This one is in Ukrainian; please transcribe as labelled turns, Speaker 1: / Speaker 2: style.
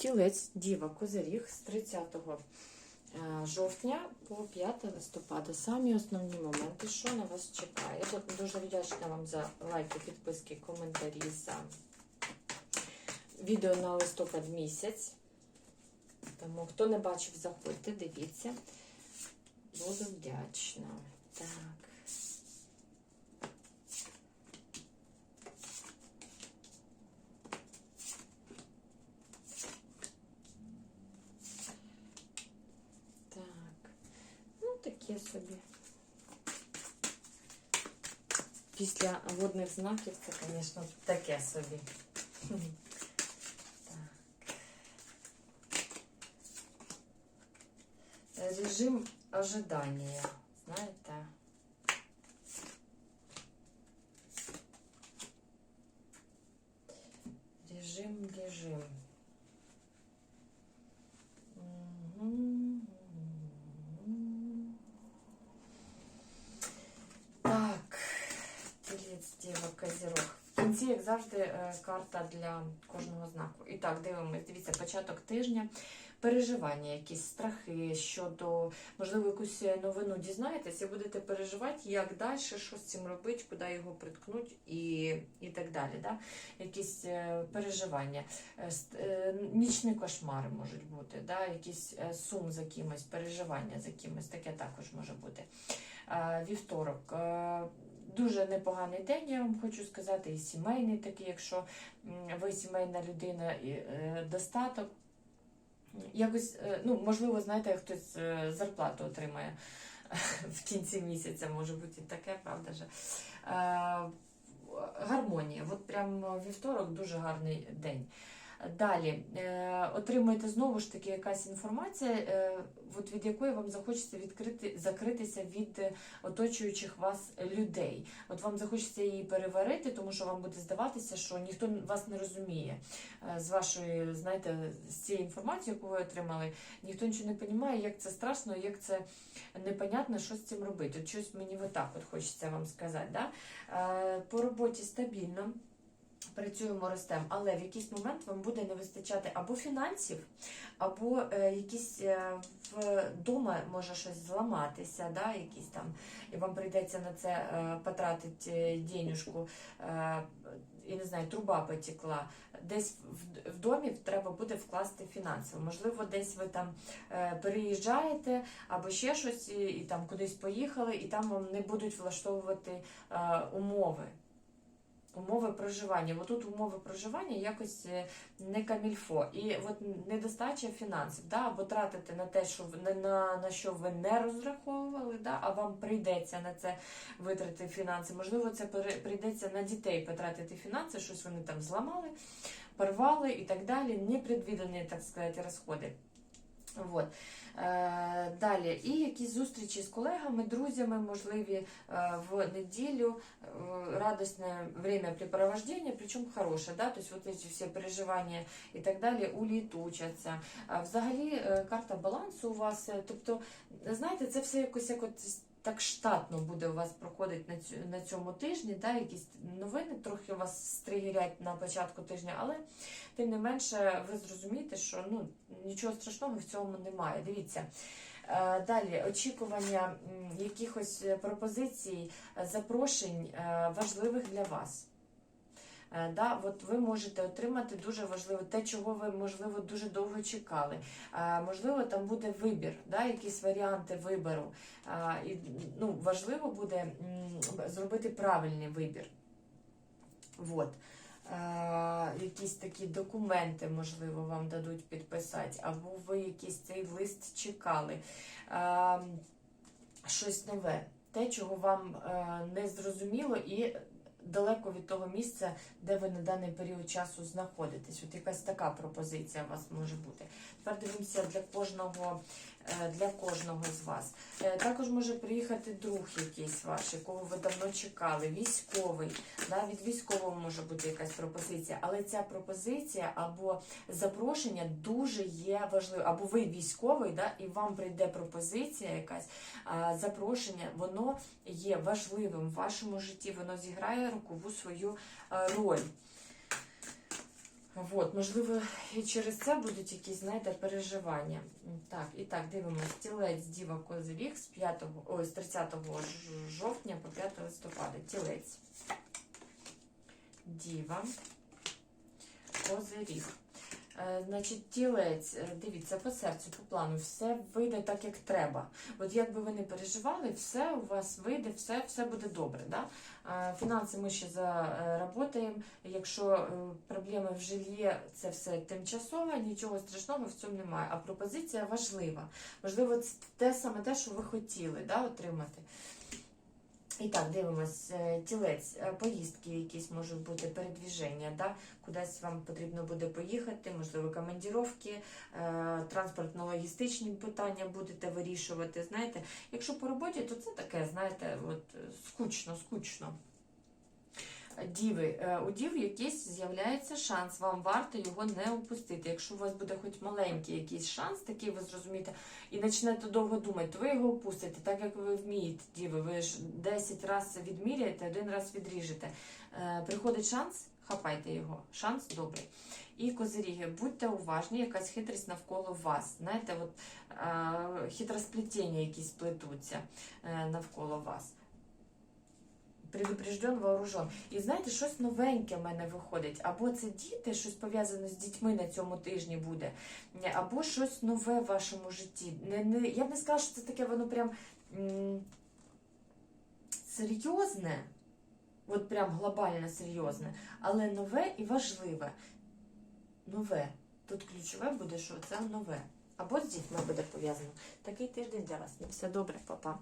Speaker 1: Тілець, діва, козиріг з 30 е, жовтня по 5 листопада. Самі основні моменти, що на вас чекає. Дуже вдячна вам за лайки, підписки, коментарі, за відео на листопад місяць. Тому, хто не бачив, заходьте, дивіться. Буду вдячна. Так. собі. Після водних знаків це, звісно, таке собі. Так. Режим ожидания. Як завжди, е, карта для кожного знаку. І так, дивимось, дивіться, початок тижня. Переживання, якісь страхи щодо, можливо, якусь новину дізнаєтесь і будете переживати, як далі, що з цим робити, куди його приткнуть і, і так далі. Да? Якісь е, переживання. Е, е, Нічні кошмари можуть бути, да? якийсь е, сум за кимось, переживання за кимось, таке також може бути. Е, Вівторок. Дуже непоганий день, я вам хочу сказати, і сімейний такий, якщо ви сімейна людина, і е, достаток. Якось, е, ну, можливо, знаєте, хтось е, зарплату отримає в кінці місяця, може бути і таке, правда ж. Е, Гармонія. От прям вівторок дуже гарний день. Далі е, отримуєте знову ж таки якась інформація, е, от від якої вам захочеться відкрити, закритися від е, оточуючих вас людей. От вам захочеться її переварити, тому що вам буде здаватися, що ніхто вас не розуміє з вашої, знаєте, з цієї інформації, яку ви отримали, ніхто нічого не розуміє, як це страшно, як це непонятно, що з цим робити. От щось мені отак от хочеться вам сказати. Да? По роботі стабільно. Працюємо, ростемо, але в якийсь момент вам буде не вистачати або фінансів, або е, якісь е, вдома може щось зламатися, да, якісь там, і вам прийдеться на це е, потратити денюжку, і не знаю, труба потекла. Десь в, домі треба буде вкласти фінансово. Можливо, десь ви там переїжджаєте або ще щось, і, там кудись поїхали, і там вам не будуть влаштовувати умови. Умови проживання. От тут умови проживання якось е, не камільфо. І от недостача фінансів, да? або тратити на те, що на, на, на що ви не розраховували, да? а вам прийдеться на це витрати фінанси. Можливо, це прийдеться на дітей потратити фінанси, щось вони там зламали, порвали і так далі. Непредвідані, так сказати, розходи. Вот. Е, далі, і якісь зустрічі з колегами, друзями, можливі е, в неділю, радосне радостне времяпрепровождение, причому хороше, да? тобто вот эти всі переживання і так далі улітучаться. Взагалі е, карта балансу у вас, е, тобто, знаєте, це все якось як от так штатно буде у вас проходити на, цю, на цьому тижні, да? якісь новини трохи вас стригерять на початку тижня, але тим не менше ви зрозумієте, що ну, нічого страшного в цьому немає. Дивіться. Е, Далі очікування якихось е, пропозицій, е, запрошень важливих для вас. Е, Да, от ви можете отримати дуже важливо те, чого ви, можливо, дуже довго чекали. Е, Можливо, там буде вибір, да, якісь варіанти вибору. Е, І ну, важливо буде зробити правильний вибір. Вот. Е, якісь такі документи, можливо, вам дадуть підписати, або ви якийсь цей лист чекали. Щось нове, те, чого вам не зрозуміло, і далеко від того місця, де ви на даний період часу знаходитесь. От якась така пропозиція у вас може бути. Тепер дивимося для кожного, для кожного з вас. Е, Також може приїхати друг якийсь ваш, якого ви давно чекали, військовий. Да? Від військового може бути якась пропозиція, але ця пропозиція або запрошення дуже є важливим. Або ви військовий, да? і вам прийде пропозиція якась, запрошення, воно є важливим в вашому житті, воно зіграє рокову свою а, роль. От, можливо, і через це будуть якісь, знаєте, переживання. Так, і так, дивимось. Тілець Діва Козиріг з 5, ой, з 30 жовтня по 5 листопада. Тілець. Діва. Козиріг. Е, Значить, тілець, е, дивіться, по серцю, по плану, все вийде так, як треба. От як би ви не переживали, все у вас вийде, все, все буде добре. Да? Е, Фінанси ми ще заработаємо. Якщо проблеми в жильї, це все тимчасово, нічого страшного в цьому немає. А пропозиція важлива. Можливо, це те саме те, що ви хотіли да, отримати. І так, дивимось, е, тілець, е, поїздки якісь можуть бути, передвіження, да? кудись вам потрібно буде поїхати, можливо, командіровки, е, транспортно-логістичні питання будете вирішувати. Знаєте, якщо по роботі, то це таке, знаєте, от скучно, скучно. Діви, е, у дів якийсь з'являється шанс, вам варто його не упустити. Якщо у вас буде хоч маленький якийсь шанс, такий ви зрозумієте, і почнете довго думати, то ви його упустите, так як ви вмієте, діви. Ви ж 10 разів відміряєте, один раз відріжете. Е, Приходить шанс, хапайте його. Шанс добрий. І козиріги, будьте уважні, якась хитрість навколо вас. Знаєте, от е, хитросплетіння якісь плетуться е, навколо вас. Предупрежден, вооружен. І знаєте, щось новеньке в мене виходить. Або це діти, щось пов'язане з дітьми на цьому тижні буде, або щось нове в вашому житті. Не, не, я б не сказала, що це таке воно прям м, серйозне, от прям глобально серйозне, але нове і важливе. Нове. Тут ключове буде, що це нове. Або з дітьми буде пов'язано. Такий тиждень для вас. Все добре, папа.